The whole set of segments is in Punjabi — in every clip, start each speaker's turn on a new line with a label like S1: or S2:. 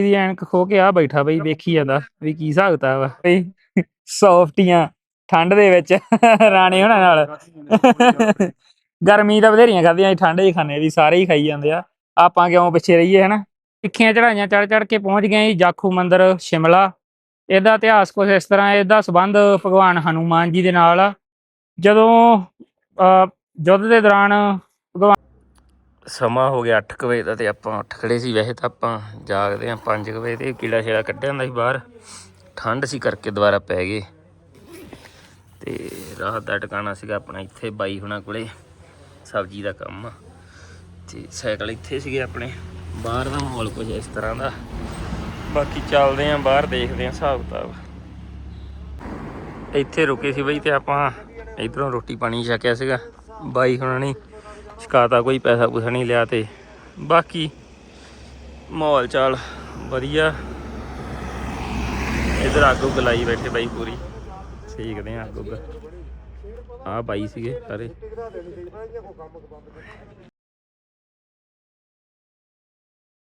S1: ਦੀ ਐਨਕ ਖੋ ਕੇ ਆ ਬੈਠਾ ਬਈ ਵੇਖੀ ਜਾਂਦਾ ਵੀ ਕੀ ਹਿਸਾਬ ਕਿਤਾਬ ਬਈ ਸੌਫਟੀਆਂ ਠੰਡ ਦੇ ਵਿੱਚ ਰਾਣੇ ਹੋਣਾ ਨਾਲ। ਗਰਮੀ ਤਾਂ ਬਥੇਰੀਆਂ ਖਾਧੀਆਂ ਠੰਡ ਹੀ ਖਾਣੇ ਵੀ ਸਾਰੇ ਹੀ ਖਾਈ ਜਾਂਦੇ ਆ। ਆਪਾਂ ਕਿਉਂ ਪਿੱਛੇ ਰਹੀਏ ਹਨਾ? ਤਿੱਖੀਆਂ ਚੜਾਈਆਂ ਚੜ ਚੜ ਕੇ ਪਹੁੰਚ ਗਏ ਜੀ ਜਾਖੂ ਮੰਦਿਰ ਸ਼ਿਮਲਾ। ਇਹਦਾ ਇਤਿਹਾਸ ਕੁਝ ਇਸ ਤਰ੍ਹਾਂ ਇਹਦਾ ਸੰਬੰਧ ਭਗਵਾਨ ਹਨੂਮਾਨ ਜੀ ਦੇ ਨਾਲ ਆ। ਜਦੋਂ ਅਹ, ਯੁੱਧ ਦੇ ਦੌਰਾਨ ਸਮਾਂ ਹੋ ਗਿਆ 8 ਵਜੇ ਦਾ ਤੇ ਆਪਾਂ ਉੱਠ ਖੜੇ ਸੀ। ਵੈਸੇ ਤਾਂ ਆਪਾਂ ਜਾਗਦੇ ਆ 5 ਵਜੇ ਤੇ ਕੀੜਾ ਛੇੜਾ ਕੱਢਿਆ ਹੁੰਦਾ ਸੀ ਬਾਹਰ। ਠੰਡ ਸੀ ਕਰਕੇ ਦੁਬਾਰਾ ਪੈ ਗਏ। ਤੇ ਰਾਤ ਦਾ ਟਿਕਾਣਾ ਸੀਗਾ ਆਪਣਾ ਇੱਥੇ ਬਾਈ ਹੁਣਾਂ ਕੋਲੇ, ਸਬਜ਼ੀ ਦਾ ਕੰਮ। ਆ ਤੇ ਸਾਈਕਲ ਇੱਥੇ ਸੀਗੇ ਆਪਣੇ, ਬਾਹਰ ਦਾ ਮਾਹੌਲ ਕੁਝ ਇਸ ਤਰ੍ਹਾਂ ਦਾ। ਬਾਕੀ ਚੱਲਦੇ ਆਂ ਬਾਹਰ, ਦੇਖਦੇ ਆਂ ਹਿਸਾਬ ਕਿਤਾਬ। ਇੱਥੇ ਰੁਕੇ ਸੀ ਬਈ ਤੇ ਆਪਾਂ ਇਧਰੋਂ ਰੋਟੀ ਪਾਣੀ ਛਕਿਆ ਸੀਗਾ। ਬਾਈ ਹੁਣਾਂ ਨੇ ਸ਼ਿਕਾਇਤਾ ਕੋਈ ਪੈਸਾ ਪੂਸਾ ਨਹੀਂ ਲਿਆ ਤੇ ਬਾਕੀ ਮਾਹੌਲ ਚਾਲ ਵਧੀਆ। ਇਧਰ ਅੱਗ ਉੱਗ ਲਾਈ ਬੈਠੇ ਬਾਈ ਪੂਰੀ। ਸੇਕਦੇ ਆ ਅੱਗ ਉੱਗ। ਆ ਬਾਈ ਸੀਗੇ ਸਾਰੇ।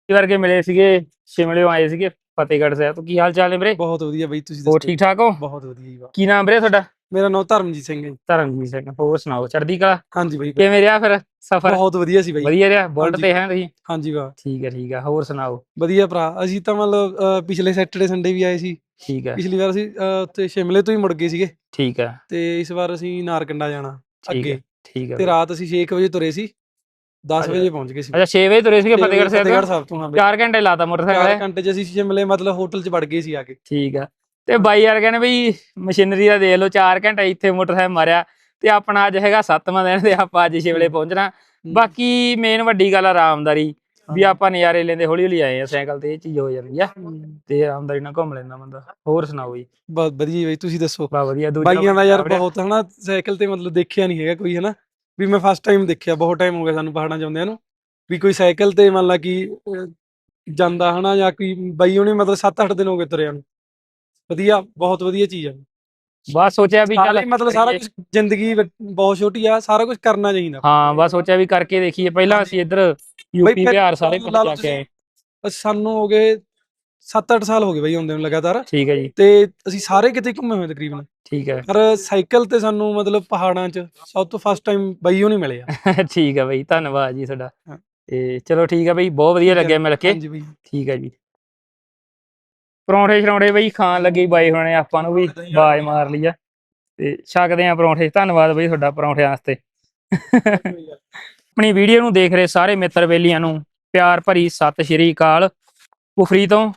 S1: ਵਰਗੇ ਮਿਲੇ ਸੀਗੇ ਸ਼ਿਮਲੇ ਆਏ ਸੀਗੇ ਫਤਿਹਗੜ੍ਹ ਸਾਹਿਬ। ਤੋਂ ਕੀ ਹਾਲ ਚਾਲ ਨੇ ਵੀਰੇ?
S2: ਬਹੁਤ ਵਧੀਆ ਬਈ ਤੁਸੀਂ
S1: ਹੋਰ
S2: ਦੱਸੋ?
S1: ਠੀਕ ਠਾਕ ਹੋ?
S2: ਬਹੁਤ ਵਧੀਆ ਜੀ।
S1: ਕੀ ਨਾਮ ਵੀਰੇ ਤੁਹਾਡਾ?
S2: ਮੇਰਾ ਨਾਮ ਧਰਮਜੀਤ ਸਿੰਘ ਹੈ ਜੀ।
S1: ਧਰਮਜੀਤ ਸਿੰਘ ਹੋਰ ਸੁਣਾਓ ਚੜ੍ਹਦੀ ਕਲਾ?
S2: ਹਾਂਜੀ ਬਈ।
S1: ਕਿਵੇਂ ਰਿਹਾ ਫਿਰ ਸਫ਼ਰ?
S2: ਬਹੁਤ ਵਧੀਆ ਸੀ ਬਈ।
S1: ਵਧੀਆ ਰਿਹਾ? ਬੁਲਟ
S2: ਹਾਂਜੀ।
S1: ਤੇ ਹੈ ਤੁਸੀਂ?
S2: ਹਾਂਜੀ ਵਾਹ
S1: ਠੀਕ ਹੈ ਠੀਕ ਹੈ ਹੋਰ ਸੁਣਾਓ?
S2: ਵਧੀਆ ਭਰਾ। ਅਸੀਂ ਤਾਂ ਮਤਲਬ ਅਹ, ਪਿਛਲੇ ਸੈਟਰਡੇ ਸੰਡੇ ਵੀ ਆਏ ਸੀ।
S1: ਠੀਕ ਹੈ।
S2: ਪਿਛਲੀ ਵਾਰ ਅਸੀਂ ਅਹ, ਉੱਥੇ ਸ਼ਿਮਲੇ ਤੋਂ ਹੀ ਮੁੜ ਗਏ ਸੀਗੇ।
S1: ਠੀਕ ਹੈ।
S2: ਤੇ ਇਸ ਵਾਰ ਅਸੀਂ ਨਾਰਕੰਡਾ ਜਾਣਾ
S1: ਠੀਕ
S2: ਅੱਗੇ।
S1: ਠੀਕ ਹੈ
S2: ਤੇ ਰਾਤ ਅਸੀਂ 6 ਵਜੇ ਤੁਰੇ ਸੀ। 10
S1: ਅੱਛਾ।
S2: ਵਜੇ ਪਹੁੰਚ ਗਏ ਸੀ।
S1: ਅੱਛਾ 6 ਵਜੇ ਤੁਰੇ ਸੀਗੇ ਫਤਿਹਗੜ੍ਹ ਸਾਹਿਬ
S2: ਫਤਿਹਗੜ੍ਹ
S1: ਤੋਂ
S2: ਸਾਹਿਬ ਤੋਂ ਹਾਂ ਬਈ।
S1: 4 ਘੰਟੇ ਲਾਤਾ ਮੋਟਰਸਾਈਕਲ
S2: 4
S1: ਤੇ।
S2: ਘੰਟੇ 'ਚ ਅਸੀਂ ਸ਼ਿਮਲੇ ਮਤਲਬ ਹੋਟਲ 'ਚ ਵੜ ਗਏ ਸੀ ਆ ਕੇ।
S1: ਠੀਕ ਆ ਤੇ ਬਾਈ ਯਾਰ ਕਹਿੰਦੇ ਬਈ ਮਸ਼ੀਨਰੀ ਦਾ ਦੇਖ ਲਓ 4 ਘੰਟੇ ਇੱਥੇ ਮੋਟਰਸਾਈਕਲ ਮਾਰਿਆ ਤੇ ਆਪਣਾ ਅੱਜ ਹੈਗਾ 7ਵਾਂ ਦਿਨ ਤੇ ਆਪਾਂ ਅੱਜ ਸ਼ਿਮਲੇ ਪਹੁੰਚਣਾ। ਬਾਕੀ ਮੇਨ ਵੱਡੀ ਗੱਲ ਆਰਾਮਦਾਰੀ ਵੀ ਆਪਾਂ ਨਜ਼ਾਰੇ ਲੈਂਦੇ ਹੌਲੀ ਹੌਲੀ ਆਏ ਆ ਸਾਈਕਲ ਤੇ ਇਹ ਚੀਜ਼ ਹੋ ਜਾਂਦੀ ਆ ਤੇ ਆਰਾਮਦਾਰੀ ਨਾਲ ਘੁੰਮ ਲੈਂਦਾ ਬੰਦਾ। ਹੋਰ ਸੁਣਾਓ ਜੀ
S2: ਬਹੁਤ ਵਧੀਆ ਬਈ ਤੁਸੀਂ ਦੱਸੋ?
S1: ਬਾ ਵਧੀਆ ਦੂਜਾ
S2: ਬਾਈਆਂ ਦਾ ਯਾਰ? ਬਹੁਤ ਹਨਾ ਸਾਈਕਲ ਤੇ ਮਤਲਬ ਦੇਖਿਆ ਨਹੀਂ ਹੈਗਾ ਕੋਈ ਹਨਾ ਵੀ ਮੈਂ ਫਸਟ ਟਾਈਮ ਦੇਖਿਆ ਬਹੁਤ ਟਾਈਮ ਹੋ ਗਿਆ ਸਾਨੂੰ ਪਹਾੜਾਂ ਜਾਂਦਿਆਂ ਨੂੰ ਵੀ ਕੋਈ ਸਾਈਕਲ ਤੇ ਮੰਨ ਲਾ ਕਿ ਜਾਂਦਾ ਹਨਾ ਜਾਂ ਕੋਈ ਬਾਈ ਉਹਨੇ ਮਤਲਬ 7-8 ਦਿਨ ਹੋ ਗਏ ਤੁਰਿਆਂ ਨੂੰ। ਵਧੀਆ ਬਹੁਤ ਵਧੀਆ ਚੀਜ਼ ਆ।
S1: ਬਸ ਸੋਚਿਆ ਵੀ ਚੱਲ
S2: ਮਤਲਬ ਸਾਰਾ ਕੁਝ ਜ਼ਿੰਦਗੀ ਬਹੁਤ ਛੋਟੀ ਆ ਸਾਰਾ ਕੁਝ ਕਰਨਾ ਚਾਹੀਦਾ।
S1: ਹਾਂ ਬਸ ਸੋਚਿਆ ਵੀ ਕਰਕੇ ਦੇਖੀਏ। ਪਹਿਲਾਂ ਅਸੀਂ ਇੱਧਰ ਯੂਪੀ ਬਿਹਾਰ ਸਾਰੇ
S2: ਲਓ
S1: ਜਾ ਕੇ ਆਏ।
S2: ਸਾਨੂੰ ਹੋ ਗਏ 7-8 ਸਾਲ ਹੋ ਗਏ ਬਾਈ ਹੁੰਦੇ ਨੂੰ ਲਗਾਤਾਰ।
S1: ਠੀਕ ਹੈ ਜੀ।
S2: ਤੇ ਅਸੀਂ ਸਾਰੇ ਕਿਤੇ ਘੁੰਮੇ ਹੋਏ ਤਕਰੀਬਨ।
S1: ਠੀਕ ਹੈ।
S2: ਪਰ ਸਾਈਕਲ ਤੇ ਸਾਨੂੰ ਮਤਲਬ ਪਹਾੜਾਂ 'ਚ ਸਭ ਤੋਂ ਫਸਟ ਟਾਈਮ ਬਾਈ ਉਹ ਨਹੀਂ ਮਿਲੇ ਆ।
S1: ਠੀਕ ਹੈ ਬਈ ਧੰਨਵਾਦ ਜੀ ਤੁਹਾਡਾ। ਤੇ ਚਲੋ ਠੀਕ ਹੈ ਬਈ ਬਹੁਤ ਵਧੀਆ ਲੱਗਿਆ ਮਿਲ ਕੇ।
S2: ਹਾਂਜੀ ਬਾਈ।
S1: ਠੀਕ ਹੈ ਜੀ। ਪਰੌਂਠੇ ਸ਼ਰੌਂਠੇ ਬਈ ਖਾਣ ਲੱਗੇ ਬਾਈ ਹੁਣੇ ਆਪਾਂ ਨੂੰ ਵੀ ਬਾਜ ਮਾਰ ਲਈ ਆ। ਤੇ ਛਕਦੇ ਆ ਪਰੌਂਠੇ। ਧੰਨਵਾਦ ਬਈ ਤੁਹਾਡਾ ਪਰੌਂਠਿਆਂ ਵਾਸਤੇ। ਆਪਣੀ ਵੀਡੀਓ ਨੂੰ ਦੇਖ ਰਹੇ ਸਾਰੇ ਮਿੱਤਰ ਬੇਲੀਆਂ ਨੂੰ। ਪਿਆਰ ਭਰੀ ਸਤਿ ਸ਼੍ਰੀ ਅਕਾਲ। ਕੁਫਰੀ ਤੋਂ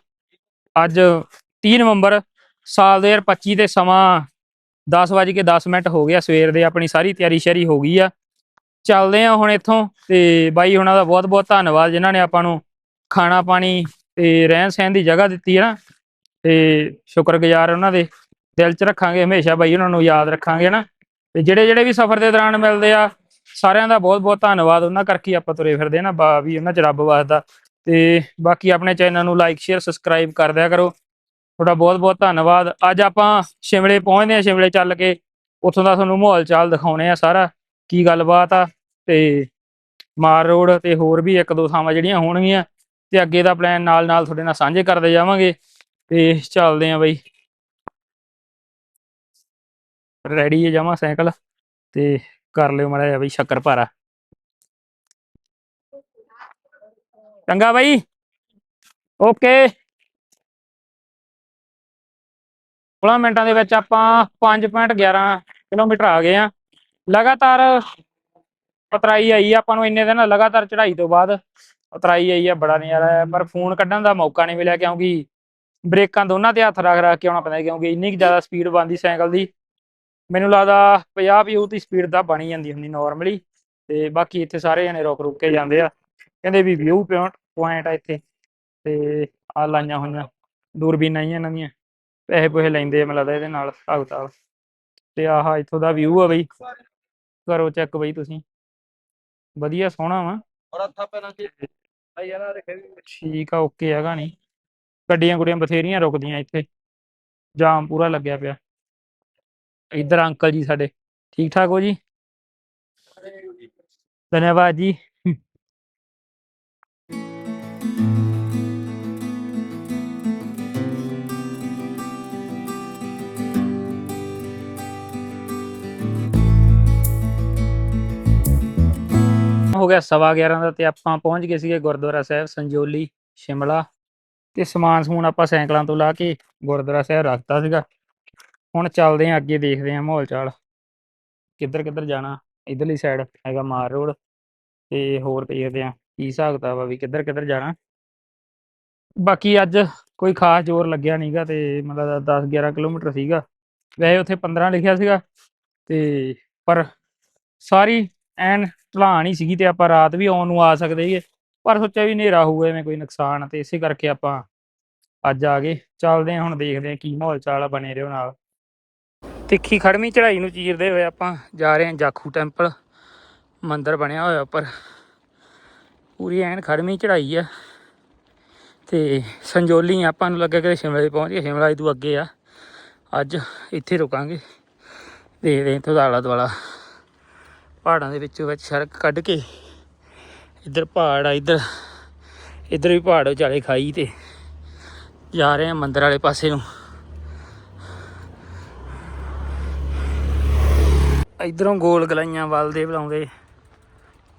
S1: ਅੱਜ 30 ਨਵੰਬਰ ਸਾਲ 2025 ਤੇ ਸਮਾਂ 10:10 ਮਿੰਟ ਹੋ ਗਿਆ। ਸਵੇਰ ਦੇ ਆਪਣੀ ਸਾਰੀ ਤਿਆਰੀ ਸ਼ਰੀ ਹੋ ਗਈ ਆ। ਚੱਲਦੇ ਆ ਹੁਣ ਇੱਥੋਂ ਤੇ ਬਾਈ ਹੁਣਾਂ ਦਾ ਬਹੁਤ ਬਹੁਤ ਧੰਨਵਾਦ ਜਿਨ੍ਹਾਂ ਨੇ ਆਪਾਂ ਨੂੰ ਖਾਣਾ ਪਾਣੀ ਤੇ ਰਹਿਣ ਸਹਿਣ ਦੀ ਜਗ੍ਹਾ ਦਿੱਤੀ ਹੈ ਨਾ। ਤੇ ਸ਼ੁਕਰਗੁਜ਼ਾਰ ਉਹਨਾਂ ਦੇ ਦਿਲ 'ਚ ਰੱਖਾਂਗੇ ਹਮੇਸ਼ਾ ਬਾਈ ਉਹਨਾਂ ਨੂੰ ਯਾਦ ਰੱਖਾਂਗੇ ਨਾ ਤੇ ਜਿਹੜੇ ਜਿਹੜੇ ਵੀ ਸਫ਼ਰ ਦੇ ਦੌਰਾਨ ਮਿਲਦੇ ਆ, ਸਾਰਿਆਂ ਦਾ ਬਹੁਤ ਬਹੁਤ ਧੰਨਵਾਦ। ਉਹਨਾਂ ਕਰਕੇ ਆਪਾਂ ਤੁਰੇ ਫਿਰਦੇ ਨਾ, ਬਾ, ਵੀ ਉਹਨਾਂ 'ਚ ਰੱਬ ਵਸਦਾ। ਤੇ ਬਾਕੀ ਆਪਣੇ ਚੈਨਲ ਨੂੰ ਲਾਈਕ ਸ਼ੇਅਰ ਸਬਸਕ੍ਰਾਈਬ ਕਰ ਦਿਆ ਕਰੋ। ਤੁਹਾਡਾ ਬਹੁਤ ਬਹੁਤ ਧੰਨਵਾਦ। ਅੱਜ ਆਪਾਂ ਸ਼ਿਮਲੇ ਪਹੁੰਚਦੇ ਆ, ਸ਼ਿਮਲੇ ਚੱਲ ਕੇ। ਉੱਥੋਂ ਦਾ ਤੁਹਾਨੂੰ ਮਾਹੌਲ ਚਾਲ ਦਿਖਾਉਣੇ ਆ ਸਾਰਾ, ਕੀ ਗੱਲਬਾਤ ਆ, ਤੇ ਮਾਰ ਰੋਡ ਤੇ ਹੋਰ ਵੀ ਇੱਕ ਦੋ ਥਾਵਾਂ ਜਿਹੜੀਆਂ ਹੋਣਗੀਆਂ, ਤੇ ਅੱਗੇ ਦਾ ਪਲਾਨ ਨਾਲ ਨਾਲ ਤੁਹਾਡੇ ਨਾਲ ਸਾਂਝੇ ਕਰਦੇ ਜਾਵਾਂਗੇ। ਤੇ ਚੱਲਦੇ ਆਂ ਬਈ। ਰੈਡੀ ਹੈ ਜਾਵਾਂ ਸਾਈਕਲ ਤੇ ਕਰ ਲਿਓ ਮਾੜਾ ਜਿਹਾ ਬਈ ਸ਼ੱਕਰ ਭਾਰਾ। ਚੰਗਾ ਬਾਈ। ਓਕੇ। 16 ਮਿੰਟਾਂ ਦੇ ਵਿੱਚ ਆਪਾਂ 5.11 ਕਿਲੋਮੀਟਰ ਆ ਗਏ ਆ। ਲਗਾਤਾਰ ਉਤਰਾਈ ਆਈ ਆ, ਆਪਾਂ ਨੂੰ ਇੰਨੇ ਦਿਨ ਲਗਾਤਾਰ ਚੜ੍ਹਾਈ ਤੋਂ ਬਾਅਦ ਉਤਰਾਈ ਆਈ ਆ, ਬੜਾ ਨਜ਼ਾਰਾ ਆਇਆ, ਪਰ ਫੋਨ ਕੱਢਣ ਦਾ ਮੌਕਾ ਨਹੀਂ ਮਿਲਿਆ ਕਿਉਂਕਿ ਬ੍ਰੇਕਾਂ ਦੋਨਾਂ ਤੇ ਹੱਥ ਰੱਖ ਰੱਖ ਕੇ ਆਉਣਾ ਪੈਂਦਾ ਕਿਉਂਕਿ ਇੰਨੀ ਕੁ ਜ਼ਿਆਦਾ ਸਪੀਡ ਬਣਦੀ ਸਾਈਕਲ ਦੀ। ਮੈਨੂੰ ਲੱਗਦਾ 50 50 ਦੀ ਸਪੀਡ ਦਾ ਬਣੀ ਜਾਂਦੀ ਹੁੰਦੀ ਨਾਰਮਲੀ ਤੇ ਬਾਕੀ ਇੱਥੇ ਸਾਰੇ ਜਣੇ ਰੁਕ ਰੁਕ ਕੇ ਜਾਂਦੇ ਆ। ਕਹਿੰਦੇ ਵੀ ਵਿਊ ਪੁਆਇੰਟ ਆ ਇੱਥੇ ਤੇ ਆ ਲਾਈਆਂ ਹੋਈਆਂ ਦੂਰਬੀਨਾਂ ਹੀ ਇਹਨਾਂ ਦੀਆਂ। ਪੈਸੇ ਪੂਸੇ ਲੈਂਦੇ ਆ ਮੈਨੂੰ ਲੱਗਦਾ ਇਹਦੇ ਨਾਲ ਹਿਸਾਬ ਕਿਤਾਬ ਤੇ ਆਹ ਇੱਥੋਂ ਦਾ ਵਿਊ ਆ ਬਈ। ਕਰੋ ਚੈੱਕ ਬਈ ਤੁਸੀਂ। ਵਧੀਆ ਸੋਹਣਾ ਵਾ। ਠੀਕ ਆ ਓਕੇ ਹੈਗਾ ਨਹੀਂ गड्डिया गुडिया बथेरिया रुक दया इत जाम पूरा लगे पाया इधर अंकल जी साढ़े ठीक ठाक हो जी धन्यवाद जी हो गया सवा ग्यारह का अपना पहुँच गए गुरुद्वारा साहब संजोली शिमला ਤੇ ਸਮਾਨ ਸਮੂਨ ਆਪਾਂ ਸਾਈਕਲਾਂ ਤੋਂ ਲਾ ਕੇ ਗੁਰਦੁਆਰਾ ਸਾਹਿਬ ਰੱਖਤਾ ਸੀਗਾ। ਹੁਣ ਚੱਲਦੇ ਆਂ ਅੱਗੇ, ਦੇਖਦੇ ਆਂ ਮਾਹੌਲ ਚਾਲ। ਕਿੱਧਰ ਕਿੱਧਰ ਜਾਣਾ, ਇਧਰਲੀ ਸਾਈਡ ਹੈਗਾ ਮਾਰ ਰੋਡ ਤੇ ਹੋਰ ਦੇਖਦੇ ਆਂ ਕੀ ਹਿਸਾਬ ਕਿਤਾਬ ਆ ਵੀ ਕਿੱਧਰ ਕਿੱਧਰ ਜਾਣਾ। ਬਾਕੀ ਅੱਜ ਕੋਈ ਖਾਸ ਜ਼ੋਰ ਲੱਗਿਆ ਨਹੀਂਗਾ ਤੇ ਮਤਲਬ 10 11 ਕਿਲੋਮੀਟਰ ਸੀਗਾ। ਵੈਸੇ ਉੱਥੇ 15 ਲਿਖਿਆ ਸੀਗਾ ਤੇ ਪਰ ਸਾਰੀ ਐਨ ਢਲਾਣ ਹੀ ਸੀਗੀ ਤੇ ਆਪਾਂ ਰਾਤ ਵੀ ਆਉਣ ਨੂੰ ਆ ਸਕਦੇ ਸੀਗੇ। ਪਰ ਸੋਚਿਆ ਵੀ ਹਨੇਰਾ ਹੋਊਗਾ ਐਵੇਂ ਕੋਈ ਨੁਕਸਾਨ ਤੇ ਇਸੇ ਕਰਕੇ ਆਪਾਂ ਅੱਜ ਆ ਗਏ। ਚੱਲਦੇ ਹਾਂ ਹੁਣ, ਦੇਖਦੇ ਹਾਂ ਕੀ ਮਾਹੌਲ ਚਾਲ ਆ ਬਣੇ ਰਹੋ ਨਾਲ। ਤਿੱਖੀ ਖੜਮੀ ਚੜਾਈ ਨੂੰ ਚੀਰਦੇ ਹੋਏ ਆਪਾਂ ਜਾ ਰਹੇ ਹਾਂ ਜਾਖੂ ਟੈਂਪਲ। ਮੰਦਿਰ ਬਣਿਆ ਹੋਇਆ ਉੱਪਰ। ਪੂਰੀ ਐਨ ਖੜਮੀ ਚੜਾਈ ਆ। ਤੇ ਸੰਜੋਲੀ ਆਪਾਂ ਨੂੰ ਲੱਗਿਆ ਕਿ ਸ਼ਿਮਲਾ ਸ਼ਿਮਲੇ ਪਹੁੰਚ ਗਏ। ਸ਼ਿਮਲਾ ਤੋਂ ਅੱਗੇ ਆ। ਅੱਜ ਇੱਥੇ ਰੁਕਾਂਗੇ। ਦੇਖਦੇ ਹਾਂ ਇੱਥੋਂ ਦਾ ਆਲਾ ਦੁਆਲਾ ਪਹਾੜਾਂ ਦੇ ਵਿੱਚੋਂ ਵਿੱਚ ਸੜਕ ਕੱਢ ਕੇ। ਇੱਧਰ ਪਹਾੜ ਆ, ਇੱਧਰ ਇੱਧਰ ਵੀ ਪਹਾੜ ਵਿਚਾਲੇ ਖਾਈ ਤੇ ਜਾ ਰਹੇ ਆ ਮੰਦਰ ਵਾਲੇ ਪਾਸੇ ਨੂੰ। ਇਧਰੋਂ ਗੋਲ ਗਲਾਈਆਂ ਵੱਲ ਦੇ ਬੁਲਾਉਂਦੇ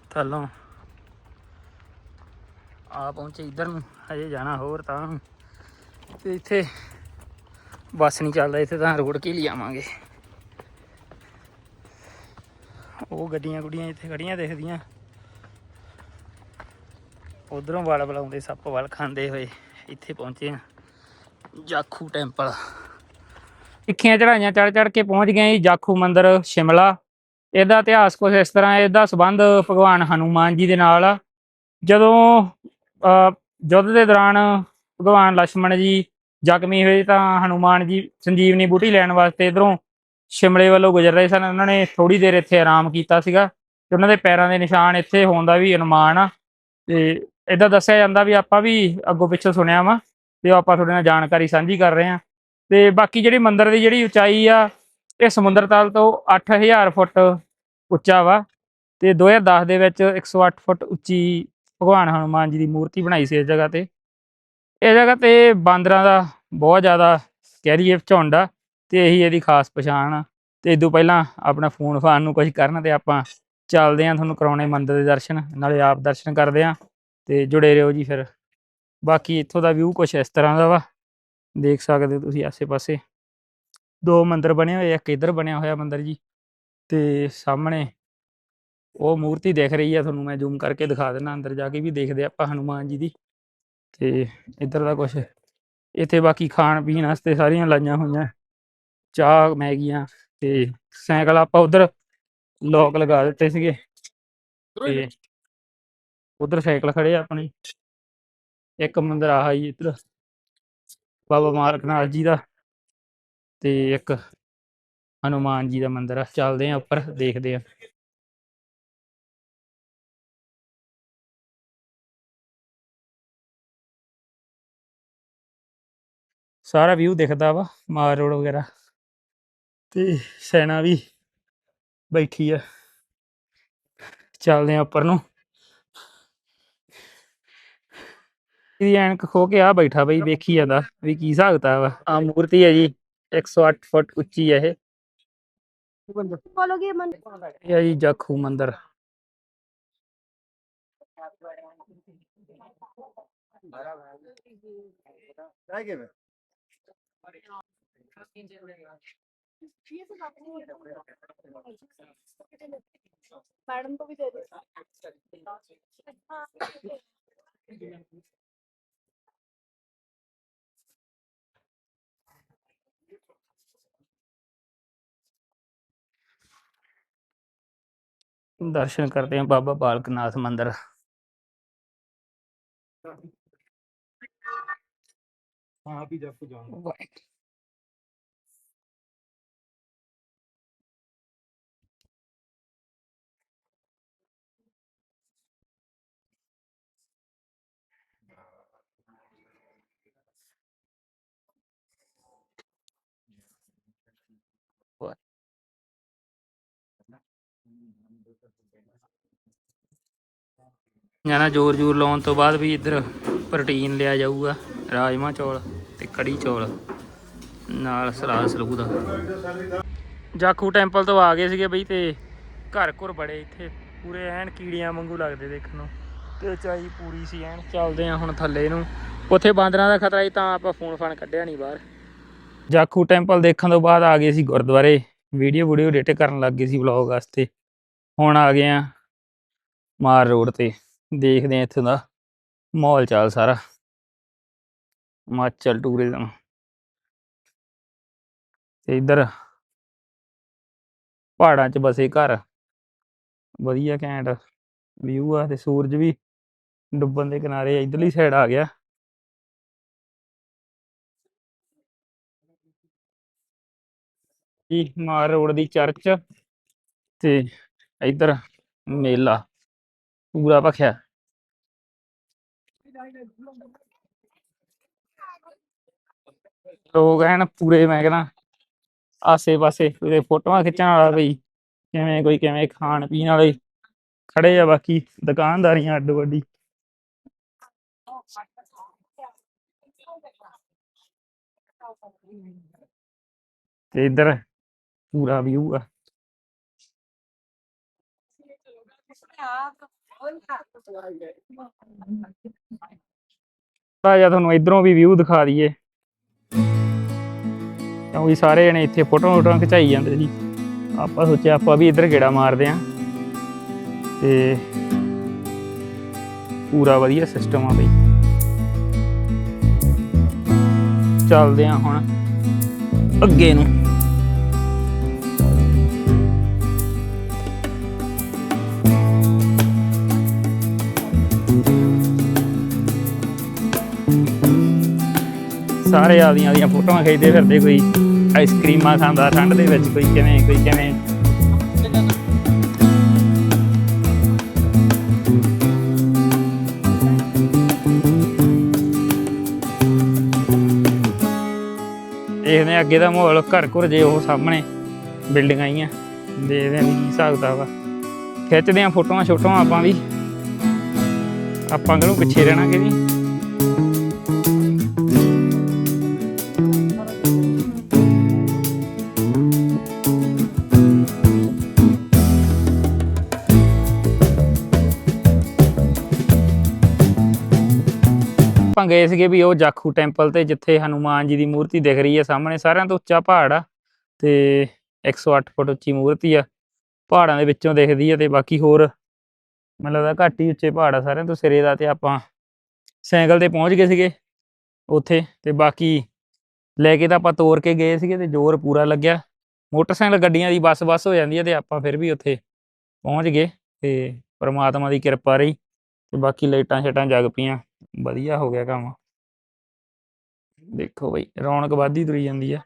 S1: ਥੱਲੋਂ। ਆ ਪਹੁੰਚੇ ਇੱਧਰ ਨੂੰ, ਹਜੇ ਜਾਣਾ ਹੋਰ ਤਾਂ। ਤੇ ਇੱਥੇ ਬੱਸ ਨਹੀਂ ਚੱਲਦਾ, ਇੱਥੇ ਤਾਂ ਰੋਡ ਕੇ ਲਈ ਆਵਾਂਗੇ। ਉਹ ਗੱਡੀਆਂ ਗੁੱਡੀਆਂ ਇੱਥੇ ਖੜੀਆਂ ਦਿਖਦੀਆਂ। ਉਧਰੋਂ ਵਲ ਬਲਾਉਂਦੇ, ਸੱਪ ਵਲ ਖਾਂਦੇ ਹੋਏ ਇੱਥੇ ਪਹੁੰਚੇ ਆ ਜਾਖੂ ਟੈਂਪਲ। ਸਿੱਖੀਆਂ ਚੜਾਈਆਂ ਚੜ ਚੜ ਕੇ ਪਹੁੰਚ ਗਏ ਜੀ, ਜਾਖੂ ਮੰਦਿਰ, ਸ਼ਿਮਲਾ। ਇਹਦਾ ਇਤਿਹਾਸ ਕੁਝ ਇਸ ਤਰ੍ਹਾਂ ਇਹਦਾ ਸਬੰਧ ਭਗਵਾਨ ਹਨੂਮਾਨ ਜੀ ਦੇ ਨਾਲ ਆ। ਜਦੋਂ ਜੁੱਧ ਦੇ ਦੌਰਾਨ ਭਗਵਾਨ ਲక్ష్మణ ਜੀ ਜ਼ਖਮੀ ਹੋਏ ਤਾਂ ਹਨੂਮਾਨ ਜੀ ਸੰਜੀਵਨੀ ਬੂਟੀ ਲੈਣ ਵਾਸਤੇ ਇਧਰੋਂ ਸ਼ਿਮਲੇ ਵੱਲੋਂ ਗੁਜ਼ਰ ਰਹੇ ਸਨ। ਉਹਨਾਂ ਨੇ ਥੋੜੀ ਦੇਰ ਇੱਥੇ ਆਰਾਮ ਕੀਤਾ ਸੀਗਾ ਤੇ ਉਹਨਾਂ ਦੇ ਪੈਰਾਂ ਦੇ ਨਿਸ਼ਾਨ ਇੱਥੇ ਹੋਣ ਦਾ ਵੀ ਅਨੁਮਾਨ ਆ। ਤੇ ਇਦਾਂ ਦੱਸਿਆ ਜਾਂਦਾ ਵੀ ਆਪਾਂ ਵੀ ਅੱਗੋਂ ਪਿੱਛੋਂ ਸੁਣਿਆ ਵਾ ਤੇ ਉਹ ਆਪਾਂ ਤੁਹਾਡੇ ਨਾਲ ਜਾਣਕਾਰੀ ਸਾਂਝੀ ਕਰ ਰਹੇ ਹਾਂ। ਤੇ ਬਾਕੀ ਜਿਹੜੀ ਮੰਦਰ ਦੀ ਜਿਹੜੀ ਉਚਾਈ ਆ, ਇਹ ਸਮੁੰਦਰ ਤਲ ਤੋਂ 8000 ਫੁੱਟ ਉੱਚਾ ਵਾ ਤੇ 2010 ਦੇ ਵਿੱਚ 108 ਫੁੱਟ ਉੱਚੀ ਭਗਵਾਨ ਹਨੂਮਾਨ ਜੀ ਦੀ ਮੂਰਤੀ ਬਣਾਈ ਸੀ ਇਸ ਜਗ੍ਹਾ ਤੇ। ਇਹ ਜਗ੍ਹਾ ਤੇ ਬਾਂਦਰਾਂ ਦਾ ਬਹੁਤ ਜ਼ਿਆਦਾ ਕਹਿ ਲਈਏ ਝੁੰਡ ਆ ਤੇ ਇਹੀ ਇਹਦੀ ਖਾਸ ਪਛਾਣ ਆ। ਤੇ ਇਦੋਂ ਪਹਿਲਾਂ ਆਪਣਾ ਫੋਨ ਫਾਨ ਨੂੰ ਕੁਝ ਕਰਨ ਤੇ ਆਪਾਂ ਚੱਲਦੇ ਆਂ ਤੁਹਾਨੂੰ ਕਰਾਉਣੇ ਮੰਦਰ ਦੇ ਦਰਸ਼ਨ, ਨਾਲੇ ਆਪ ਦਰਸ਼ਨ ਕਰਦੇ ਆਂ ਤੇ ਜੁੜੇ ਰਹੋ ਜੀ ਫਿਰ। ਬਾਕੀ ਇੱਥੋਂ ਦਾ ਵਿਊ ਕੁਝ ਇਸ ਤਰ੍ਹਾਂ ਦਾ ਵਾ। ਦੇਖ ਸਕਦੇ ਹੋ ਤੁਸੀਂ ਆਸੇ-ਪਾਸੇ। ਦੋ ਮੰਦਰ ਬਣੇ ਹੋਏ ਆ, ਇੱਕ ਇੱਧਰ ਬਣਿਆ ਹੋਇਆ ਮੰਦਰ ਜੀ ਤੇ ਸਾਹਮਣੇ ਉਹ ਮੂਰਤੀ ਦਿਖ ਰਹੀ ਆ, ਤੁਹਾਨੂੰ ਮੈਂ ਜ਼ੂਮ ਕਰਕੇ ਦਿਖਾ ਦਿੰਦਾ, ਅੰਦਰ ਜਾ ਕੇ ਵੀ ਦੇਖਦੇ ਆਪਾਂ ਹਨੂਮਾਨ ਜੀ ਦੀ। ਤੇ ਇੱਧਰ ਦਾ ਕੁਝ ਇੱਥੇ ਬਾਕੀ ਖਾਣ ਪੀਣ ਵਾਸਤੇ ਸਾਰੀਆਂ ਲਾਈਆਂ ਹੋਈਆਂ। ਚਾਹ, ਮੈਗੀਆਂ ਤੇ ਸਾਈਕਲ ਆਪਾਂ ਉਧਰ ਲੋਕ ਲਗਾ ਦਿੱਤੇ ਸੀਗੇ। ਤੇ ਉਧਰ ਸਾਈਕਲ ਖੜੇ ਆ ਆਪਣੇ। ਇੱਕ ਮੰਦਿਰ ਆਹ ਜੀ ਇੱਧਰ, ਬਾਬਾ ਮਾਲਕਨਾਥ ਜੀ ਦਾ ਤੇ ਇੱਕ ਹਨੂਮਾਨ ਜੀ ਦਾ ਮੰਦਿਰ ਆ। ਚੱਲਦੇ ਆ ਉੱਪਰ, ਦੇਖਦੇ ਆ। ਸਾਰਾ ਵਿਊ ਦਿਖਦਾ ਵਾ ਮਾਰ ਰੋਡ ਵਗੈਰਾ। ਤੇ ਸੈਨਾ ਵੀ ਬੈਠੀ ਆ। ਚੱਲਦੇ ਆ ਉੱਪਰ ਨੂੰ। ਇਹਦੀ ਐਨਕ ਖੋ ਕੇ ਆ ਬੈਠਾ ਬਈ ਵੇਖੀ ਜਾਂਦਾ ਵੀ ਕੀ ਹਿਸਾਬ ਕਿਤਾਬ ਆ ਆ ਮੂਰਤੀ ਹੈ ਜੀ 108 ਫੁੱਟ ਉੱਚੀ ਹੈ ਇਹ
S3: बोलोगे मन
S1: ਇਹ ਹੈ ਜੀ ਜਾਖੂ ਮੰਦਿਰ
S3: मैडम को भी दे दो
S1: ਦਰਸ਼ਨ ਕਰਦੇ ਆ ਬਾਬਾ ਬਾਲਕਨਾਥ ਮੰਦਿਰ।
S2: ਵੀ ਜਾ ਜਾਣਾ
S1: ਜ਼ੋਰ ਜ਼ੋਰ ਲਾਉਣ ਤੋਂ ਬਾਅਦ ਵੀ ਇੱਧਰ ਪ੍ਰੋਟੀਨ ਲਿਆ ਜਾਊਗਾ, ਰਾਜਮਾ ਚੌਲ ਤੇ ਕੜੀ ਚੌਲ, ਨਾਲ ਸਲਾਦ ਸਲੂਦ। ਦਾ ਜਾਖੂ ਟੈਂਪਲ ਤੋਂ ਆ ਗਏ ਸੀਗੇ ਬਈ ਤੇ ਘਰ ਘੁਰ ਬੜੇ ਇੱਥੇ। ਪੂਰੇ ਐਨ ਕੀੜੀਆਂ ਵਾਂਗੂ ਲੱਗਦੇ ਦੇਖਣ ਨੂੰ। ਤੇ ਉਚਾਈ ਪੂਰੀ ਸੀ ਐਨ। ਚੱਲਦੇ ਆ ਹੁਣ ਥੱਲੇ ਨੂੰ। ਉੱਥੇ ਬਾਂਦਰਾਂ ਦਾ ਖਤਰਾ ਸੀ ਤਾਂ ਆਪਾਂ ਫੋਨ ਫਾਨ ਕੱਢਿਆ ਨਹੀਂ ਬਾਹਰ। ਜਾਖੂ ਟੈਂਪਲ ਦੇਖਣ ਤੋਂ ਬਾਅਦ ਆ ਗਏ ਸੀ ਗੁਰਦੁਆਰੇ। ਵੀਡੀਓ ਵੀਡੀਓ ਐਡਿਟ ਕਰਨ ਲੱਗ ਗਏ ਸੀ ਵਲੌਗ ਵਾਸਤੇ। ਹੁਣ ਆ ਗਏ ਆ ਮਾਰ ਰੋਡ ਤੇ। ਦੇਖਦੇ ਆ ਇੱਥੋਂ ਦਾ ਮਾਹੌਲ ਚਾਲ ਸਾਰਾ। ਹਿਮਾਚਲ ਟੂਰਿਜ਼ਮ ਤੇ ਇੱਧਰ ਪਹਾੜਾਂ 'ਚ ਬਸੇ ਘਰ। ਵਧੀਆ ਕੈਂਟ ਵਿਊ ਆ ਤੇ ਸੂਰਜ ਵੀ ਡੁੱਬਣ ਦੇ ਕਿਨਾਰੇ ਇਧਰਲੀ ਸਾਈਡ ਆ ਗਿਆ। ਜੀ ਮਾਰ ਰੋਡ ਦੀ ਚਰਚ ਤੇ ਇੱਧਰ ਮੇਲਾ, ਪੂਰਾ ਭਖਿਆ। ਲੋਕ ਐਨ ਪੂਰੇ ਮੈਂ ਕਹਿੰਦਾ ਆਸੇ ਪਾਸੇ ਪੂਰੇ ਫੋਟੋਆਂ ਖਿੱਚਣ ਵਾਲਾ ਬਈ, ਕਿਵੇਂ ਕੋਈ ਕਿਵੇਂ ਖਾਣ ਪੀਣ ਵਾਲੇ ਖੜੇ ਆ ਬਾਕੀ ਦੁਕਾਨਦਾਰੀਆਂ ਅੱਡ ਵੱਡੀ ਤੇ ਇੱਧਰ ਪੂਰਾ ਵਿਊ ਆ। ਤਾਂ ਜਾਂ ਤੁਹਾਨੂੰ ਇਧਰੋਂ ਵੀ ਵਿਊ ਦਿਖਾ ਦਈਏ। ਕਿਉਂਕਿ ਸਾਰੇ ਜਣੇ ਇੱਥੇ ਫੋਟੋ ਫੋਟੋਆਂ ਖਿਚਾਈ ਜਾਂਦੇ ਸੀ। ਆਪਾਂ ਸੋਚਿਆ ਆਪਾਂ ਵੀ ਇੱਧਰ ਗੇੜਾ ਮਾਰਦੇ ਆਂ। ਤੇ ਪੂਰਾ ਵਧੀਆ ਸਿਸਟਮ ਆ ਬਈ। ਚੱਲਦੇ ਆਂ ਹੁਣ ਅੱਗੇ ਨੂੰ। ਸਾਰੇ ਆਦੀਆਂ ਆਦੀਆਂ ਫੋਟੋਆਂ ਖਿੱਚਦੇ ਫਿਰਦੇ ਕੋਈ ਆਈਸਕ੍ਰੀਮਾਂ ਖਾਂਦਾ, ਠੰਡ ਦੇ ਵਿੱਚ ਕੋਈ ਕਿਵੇਂ ਕੋਈ ਕਿਵੇਂ। ਦੇਖਦੇ ਹਾਂ ਅੱਗੇ ਦਾ ਮਾਹੌਲ, ਘਰ ਘੁਰ ਜੇ ਉਹ ਸਾਹਮਣੇ ਬਿਲਡਿੰਗਾਂ ਹੀ ਦੇਖਦੇ ਹਾਂ ਵੀ ਕੀ ਹਿਸਾਬ ਵਾ ਖਿੱਚਦੇ ਆ ਫੋਟੋਆਂ, ਛੋਟੋਆਂ ਆਪਾਂ ਵੀ। ਆਪਾਂ ਕਿਹਨੂੰ ਪਿੱਛੇ ਰਹਿਣਾ ਕਿ ਵੀ ਗਏ ਸੀਗੇ ਵੀ ਉਹ ਜਾਖੂ ਟੈਂਪਲ ਤੇ ਜਿੱਥੇ ਹਨੂਮਾਨ ਜੀ ਦੀ ਮੂਰਤੀ ਦਿਖ ਰਹੀ ਹੈ ਸਾਹਮਣੇ, ਸਾਰਿਆਂ ਤੋਂ ਉੱਚਾ ਪਹਾੜ ਆ ਤੇ 108 ਫੁੱਟ ਉੱਚੀ ਮੂਰਤੀ ਆ, ਪਹਾੜਾਂ ਦੇ ਵਿੱਚੋਂ ਦਿਖਦੀ ਆ ਤੇ ਬਾਕੀ ਹੋਰ ਮੈਨੂੰ ਲੱਗਦਾ ਘੱਟ ਹੀ ਉੱਚੇ ਪਹਾੜ ਆ, ਸਾਰਿਆਂ ਤੋਂ ਸਿਰੇ ਦਾ ਤੇ ਆਪਾਂ ਸਾਈਕਲ ਤੇ ਪਹੁੰਚ ਗਏ ਸੀਗੇ ਉੱਥੇ ਤੇ ਬਾਕੀ ਲੈ ਕੇ ਤਾਂ ਆਪਾਂ ਤੋਰ ਕੇ ਗਏ ਸੀਗੇ ਤੇ ਜ਼ੋਰ ਪੂਰਾ ਲੱਗਿਆ। ਮੋਟਰਸਾਈਕਲ ਗੱਡੀਆਂ ਦੀ ਬੱਸ ਬੱਸ ਹੋ ਜਾਂਦੀ ਹੈ ਤੇ ਆਪਾਂ ਫਿਰ ਵੀ ਉੱਥੇ ਪਹੁੰਚ ਗਏ ਤੇ ਪਰਮਾਤਮਾ ਦੀ ਕਿਰਪਾ ਰਹੀ ਤੇ ਬਾਕੀ ਲਾਈਟਾਂ ਛਟਾਂ ਜਗ ਪਈਆਂ। ਵਧੀਆ ਹੋ ਗਿਆ ਕੰਮ। ਦੇਖੋ ਬਈ, ਰੌਣਕ ਵੱਧਦੀ ਤੁਰੀ ਜਾਂਦੀ ਆ।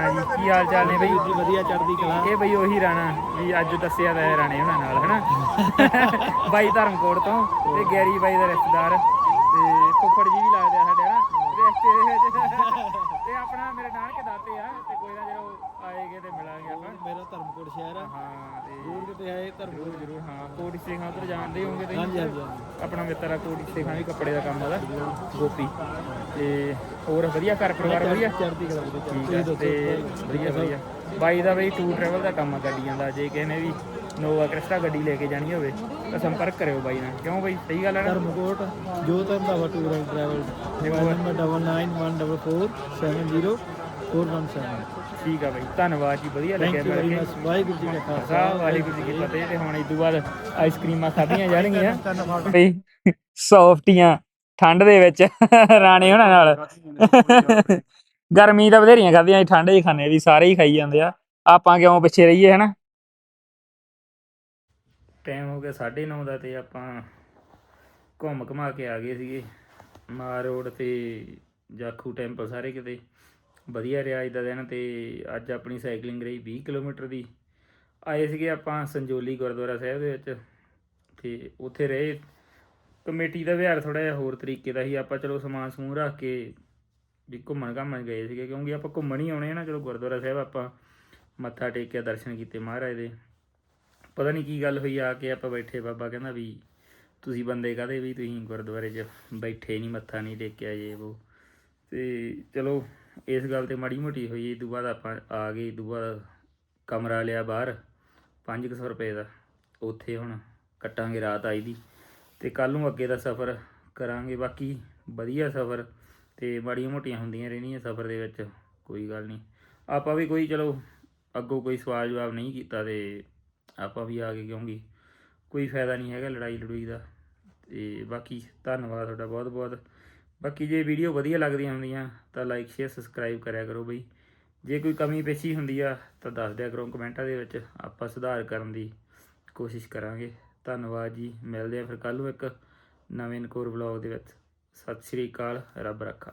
S1: ਹਾਂਜੀ, ਕੀ ਹਾਲ ਚਾਲ ਨੇ ਬਈ?
S2: ਜੀ ਵਧੀਆ ਚੜਦੀ ਕਲਾ
S1: ਇਹ ਬਈ ਉਹੀ ਰਾਣਾ ਵੀ ਅੱਜ ਦੱਸਿਆ ਤਾਂ ਰਾਣੇ ਉਹਨਾਂ ਨਾਲ, ਹਨਾ? ਬਾਈ ਧਰਮਕੋਟ ਤੋਂ ਤੇ ਗੈਰੀ ਬਾਈ ਦਾ ਰਿਸ਼ਤੇਦਾਰ ਤੇ ਫੁੱਫੜ ਜੀ ਵੀ ਲੱਗਦੇ ਆ ਸਾਡੇ, ਹਨਾ? ਰਿਸ਼ਤੇ ਆਪਣਾ ਮੇਰੇ ਨਾਨਕੇ ਦਾਤੇ ਆ ਤੇ ਕੋਈ ਨਾ ਜਦੋਂ ਆਏਗੇ ਤੇ ਮਿਲਾਂਗੇ ਆਪਾਂ।
S2: ਮੇਰਾ ਧਰਮਕੋਟ ਸ਼ਹਿਰ ਆ।
S1: ਹਾਂ ਤੇ
S2: ਦੂਰ ਕਿਤੇ ਆਏ ਧਰਮਕੋਟ।
S1: ਜ਼ਰੂਰ ਜ਼ਰੂਰ ਹਾਂ ਕੋਟੀ ਸਿੰਘਾਂ ਉਧਰ ਜਾਣਦੇ ਹੋਵੋਗੇ ਤੁਸੀਂ।
S2: ਹਾਂਜੀ ਹਾਂਜੀ
S1: ਆਪਣਾ ਮਿੱਤਰ ਆ ਕੋਟੀ ਸਿੰਘਾਂ ਵੀ ਕੱਪੜੇ ਦਾ ਕੰਮ ਉਹਦਾ ਗੋਪੀ। ਤੇ ਹੋਰ ਵਧੀਆ ਘਰ ਪਰਿਵਾਰ ਵਧੀਆ?
S2: ਚੜਦੀ ਕਲਾ
S1: ਹੈ ਤੇ ਵਧੀਆ ਵਧੀਆ। ਬਾਈ ਦਾ ਬਈ ਟੂਰ ਟਰੈਵਲ ਦਾ ਕੰਮ ਆ ਗੱਡੀਆਂ ਦਾ ਜੇ ਕਿਸੇ ਨੇ ਵੀ ਨੋਵਾ ਕ੍ਰਿਸਟਾ ਗੱਡੀ ਲੈ ਕੇ ਜਾਣੀ ਹੋਵੇ ਤਾਂ ਸੰਪਰਕ ਕਰਿਓ ਬਾਈ ਨਾਲ। ਕਿਉਂ ਬਾਈ? ਸਹੀ ਗੱਲ ਹੈ ਨਾ?
S2: ਧਰਮਕੋਟ ਜੋ ਧਰਮਦਾਵਾ tour and travel mobile number 9914700417
S1: ਠੀਕ ਆ ਬਾਈ ਧੰਨਵਾਦ ਜੀ ਵਧੀਆ ਲੱਗਿਆ ਮਿਲ ਕੇ
S2: ਵਾਹਿਗੁਰੂ ਜੀ ਕਾ ਖਾਲਸਾ
S1: ਵਾਹਿਗੁਰੂ ਜੀ ਕੀ ਫਤਿਹ। ਤੇ ਹੁਣ ਇਸ ਤੋਂ ਬਾਅਦ ਆਈਸਕ੍ਰੀਮਾਂ ਖਾਧੀਆਂ ਜਾਣਗੀਆਂ। ਬਈ ਸੌਫਟੀਆਂ ਠੰਡ ਦੇ ਵਿੱਚ ਰਾਣੇ ਹੋਣਾ ਨਾਲ। ਗਰਮੀ ਤਾਂ ਬਥੇਰੀਆਂ ਖਾਧੀਆਂ ਠੰਡ ਹੀ ਖਾਣੇ ਵੀ ਸਾਰੇ ਹੀ ਖਾਈ ਜਾਂਦੇ ਆ। ਆਪਾਂ ਕਿਉਂ ਪਿੱਛੇ ਰਹੀਏ ਹਨਾ? ਟਾਈਮ ਹੋ ਗਿਆ 9:30 ਦਾ ਤੇ ਆਪਾਂ ਘੁੰਮ ਘਮਾ ਕੇ ਆ ਗਏ ਸੀਗੇ। ਮਾਰ ਰੋਡ ਤੇ ਜਾਖੂ ਟੈਂਪਲ ਸਾਰੇ ਕਿਤੇ। ਵਧੀਆ ਰਿਹਾ ਅੱਜ ਦਾ ਦਿਨ ਤੇ ਅੱਜ ਆਪਣੀ ਸਾਈਕਲਿੰਗ ਰਹੀ 20 ਕਿਲੋਮੀਟਰ ਦੀ। ਆਏ ਸੀਗੇ ਆਪਾਂ ਸੰਜੋਲੀ ਗੁਰਦੁਆਰਾ ਸਾਹਿਬ ਦੇ ਵਿੱਚ ਤੇ ਉੱਥੇ ਰਹੇ। ਕਮੇਟੀ ਦਾ ਵਿਹਾਰ ਥੋੜਾ ਜਿਹਾ ਹੋਰ ਤਰੀਕੇ ਦਾ ਸੀ। ਆਪਾਂ ਚਲੋ ਸਮਾਨ ਸਮੂਹ ਰੱਖ ਕੇ ਵੀ ਘੁੰਮਣ ਘਾਮਣ ਗਏ ਸੀਗੇ ਕਿਉਂਕਿ ਆਪਾਂ ਘੁੰਮਣ ਹੀ ਆਉਣੇ ਆ ਨਾ। ਚਲੋ ਗੁਰਦੁਆਰਾ ਸਾਹਿਬ ਆਪਾਂ ਮੱਥਾ ਟੇਕਿਆ ਦਰਸ਼ਨ ਕੀਤੇ ਮਹਾਰਾਜ ਦੇ। ਪਤਾ ਨਹੀਂ ਕੀ ਗੱਲ ਹੋਈ ਆ ਕੇ ਆਪਾਂ ਬੈਠੇ ਬਾਬਾ ਕਹਿੰਦਾ ਵੀ ਤੁਸੀਂ ਬੰਦੇ ਕਾਹਦੇ ਵੀ ਤੁਸੀਂ ਗੁਰਦੁਆਰੇ 'ਚ ਬੈਠੇ ਨਹੀਂ ਮੱਥਾ ਨਹੀਂ ਟੇਕਿਆ ਜੇ ਉਹ ਤੇ ਚਲੋ ਇਸ ਗੱਲ ਤੇ ਮਾੜੀ ਮੋਟੀ ਹੋਈ, ਇਹ ਤੋਂ ਬਾਅਦ ਆਪਾਂ ਆ ਗਏ ਦੂਆ ਤੋਂ ਕਮਰਾ ਲਿਆ ਬਾਹਰ 500 ਰੁਪਏ ਦਾ। ਉੱਥੇ ਹੁਣ ਕੱਟਾਂਗੇ ਰਾਤ ਆਈ ਦੀ ਤੇ ਕੱਲ ਨੂੰ ਅੱਗੇ ਦਾ ਸਫ਼ਰ ਕਰਾਂਗੇ, ਬਾਕੀ ਵਧੀਆ ਸਫ਼ਰ ਤੇ ਮਾੜੀਆਂ ਮੋਟੀਆਂ ਹੁੰਦੀਆਂ ਰਹਿਣੀਆਂ ਸਫ਼ਰ ਦੇ ਵਿੱਚ, ਕੋਈ ਗੱਲ ਨਹੀਂ ਆਪਾਂ ਵੀ ਕੋਈ ਚਲੋ ਅੱਗੋਂ ਕੋਈ ਸਵਾਲ ਜਵਾਬ ਨਹੀਂ ਕੀਤਾ ਤੇ ਆਪਾਂ ਵੀ ਆ ਗਏ ਕਿਉਂਕਿ ਕੋਈ ਫਾਇਦਾ ਨਹੀਂ ਹੈਗਾ ਲੜਾਈ ਲੜੂਈ ਦਾ। ਤੇ ਬਾਕੀ ਧੰਨਵਾਦ ਤੁਹਾਡਾ ਬਹੁਤ ਬਹੁਤ। ਬਾਕੀ ਜੇ ਵੀਡੀਓ ਵਧੀਆ ਲੱਗਦੀਆਂ ਹੁੰਦੀਆਂ ਤਾਂ ਲਾਈਕ ਸ਼ੇਅਰ ਸਬਸਕ੍ਰਾਈਬ ਕਰਿਆ ਕਰੋ ਬਈ। ਜੇ ਕੋਈ ਕਮੀ ਪੇਸ਼ੀ ਹੁੰਦੀ ਆ ਤਾਂ ਦੱਸ ਦਿਆ ਕਰੋ ਕਮੈਂਟਾਂ ਦੇ ਵਿੱਚ, ਆਪਾਂ ਸੁਧਾਰ ਕਰਨ ਦੀ ਕੋਸ਼ਿਸ਼ ਕਰਾਂਗੇ। ਧੰਨਵਾਦ ਜੀ, ਮਿਲਦੇ ਆ ਫਿਰ ਕੱਲ ਨੂੰ ਇੱਕ ਨਵੇਂ ਨਕੋਰ ਵਲੌਗ ਦੇ ਵਿੱਚ। ਸਤਿ ਸ਼੍ਰੀ ਅਕਾਲ, ਰੱਬ ਰੱਖਾ।